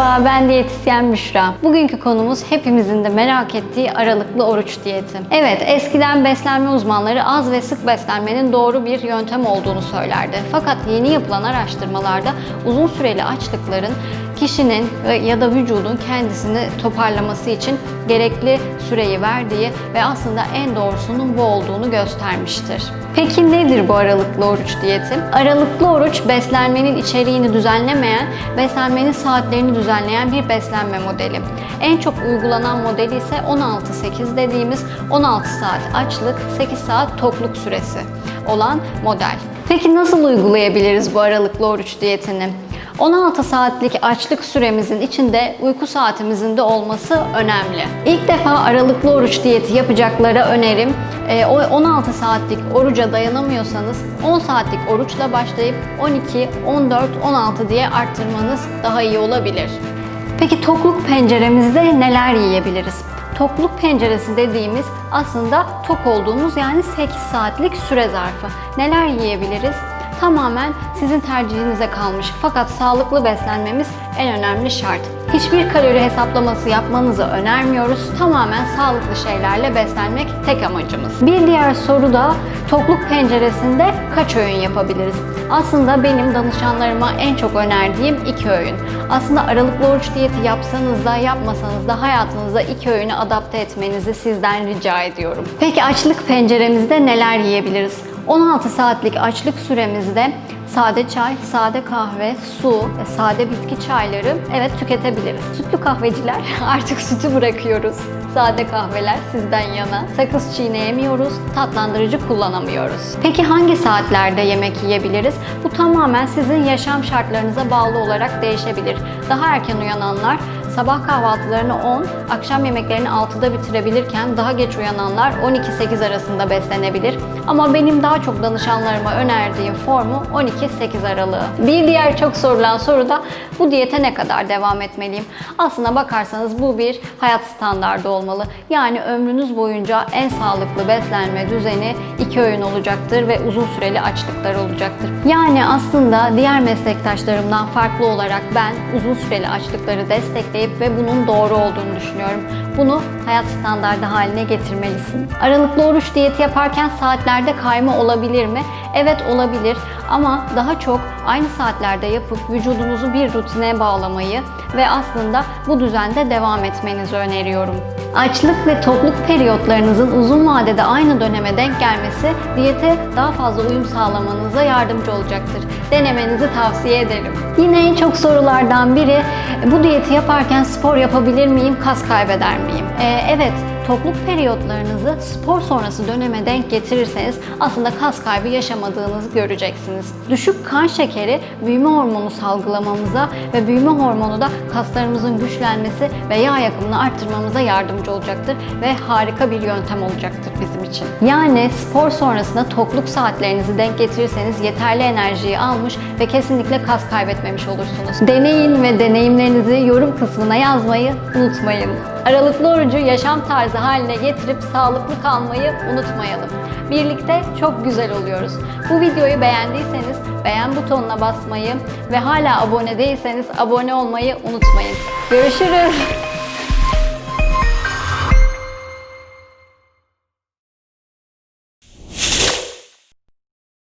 Merhaba, ben diyetisyen Büşra. Bugünkü konumuz hepimizin de merak ettiği aralıklı oruç diyeti. Evet, eskiden beslenme uzmanları az ve sık beslenmenin doğru bir yöntem olduğunu söylerdi. Fakat yeni yapılan araştırmalarda uzun süreli açlıkların kişinin ya da vücudun kendisini toparlaması için gerekli süreyi verdiği ve aslında en doğrusunun bu olduğunu göstermiştir. Peki nedir bu aralıklı oruç diyeti? Aralıklı oruç beslenmenin içeriğini düzenlemeyen, beslenmenin saatlerini düzenleyen bir beslenme modeli. En çok uygulanan modeli ise 16-8 dediğimiz 16 saat açlık, 8 saat tokluk süresi olan model. Peki nasıl uygulayabiliriz bu aralıklı oruç diyetini? 16 saatlik açlık süremizin içinde uyku saatimizin de olması önemli. İlk defa aralıklı oruç diyeti yapacaklara önerim e, o 16 saatlik oruca dayanamıyorsanız 10 saatlik oruçla başlayıp 12, 14, 16 diye arttırmanız daha iyi olabilir. Peki tokluk penceremizde neler yiyebiliriz? Tokluk penceresi dediğimiz aslında tok olduğumuz yani 8 saatlik süre zarfı. Neler yiyebiliriz? Tamamen sizin tercihinize kalmış. Fakat sağlıklı beslenmemiz en önemli şart. Hiçbir kalori hesaplaması yapmanızı önermiyoruz. Tamamen sağlıklı şeylerle beslenmek tek amacımız. Bir diğer soru da tokluk penceresinde kaç öğün yapabiliriz? Aslında benim danışanlarıma en çok önerdiğim iki öğün. Aslında aralıklı oruç diyeti yapsanız da yapmasanız da hayatınıza iki öğünü adapte etmenizi sizden rica ediyorum. Peki açlık penceremizde neler yiyebiliriz? 16 saatlik açlık süremizde sade çay, sade kahve, su, sade bitki çayları evet tüketebiliriz. Sütlü kahveciler artık sütü bırakıyoruz. Sade kahveler sizden yana. Sakız çiğneyemiyoruz, tatlandırıcı kullanamıyoruz. Peki hangi saatlerde yemek yiyebiliriz? Bu tamamen sizin yaşam şartlarınıza bağlı olarak değişebilir. Daha erken uyananlar sabah kahvaltılarını 10, akşam yemeklerini 6'da bitirebilirken daha geç uyananlar 12-8 arasında beslenebilir. Ama benim daha çok danışanlarıma önerdiğim formu 12-8 aralığı. Bir diğer çok sorulan soru da bu diyete ne kadar devam etmeliyim? Aslına bakarsanız bu bir hayat standardı olmalı. Yani ömrünüz boyunca en sağlıklı beslenme düzeni iki öğün olacaktır ve uzun süreli açlıklar olacaktır. Yani aslında diğer meslektaşlarımdan farklı olarak ben uzun süreli açlıkları destekleyip ve bunun doğru olduğunu düşünüyorum. Bunu hayat standardı haline getirmelisin. Aralıklı oruç diyeti yaparken saatlerde kayma olabilir mi? Evet olabilir ama daha çok aynı saatlerde yapıp vücudunuzu bir rutine bağlamayı ve aslında bu düzende devam etmenizi öneriyorum. Açlık ve tokluk periyotlarınızın uzun vadede aynı döneme denk gelmesi diyete daha fazla uyum sağlamanıza yardımcı olacaktır. Denemenizi tavsiye ederim. Yine en çok sorulardan biri bu diyeti yaparken spor yapabilir miyim, kas kaybeder miyim? Ee, evet, tokluk periyotlarınızı spor sonrası döneme denk getirirseniz aslında kas kaybı yaşamadığınızı göreceksiniz. Düşük kan şekeri büyüme hormonu salgılamamıza ve büyüme hormonu da kaslarımızın güçlenmesi ve yağ yakımını arttırmamıza yardımcı olacaktır ve harika bir yöntem olacaktır bizim için. Yani spor sonrasında tokluk saatlerinizi denk getirirseniz yeterli enerjiyi almış ve kesinlikle kas kaybetmemiş olursunuz. Deneyin ve deneyimlerinizi yorum kısmına yazmayı unutmayın. Aralıklı orucu yaşam tarzı haline getirip sağlıklı kalmayı unutmayalım. Birlikte çok güzel oluyoruz. Bu videoyu beğendiyseniz beğen butonuna basmayı ve hala abone değilseniz abone olmayı unutmayın. Görüşürüz.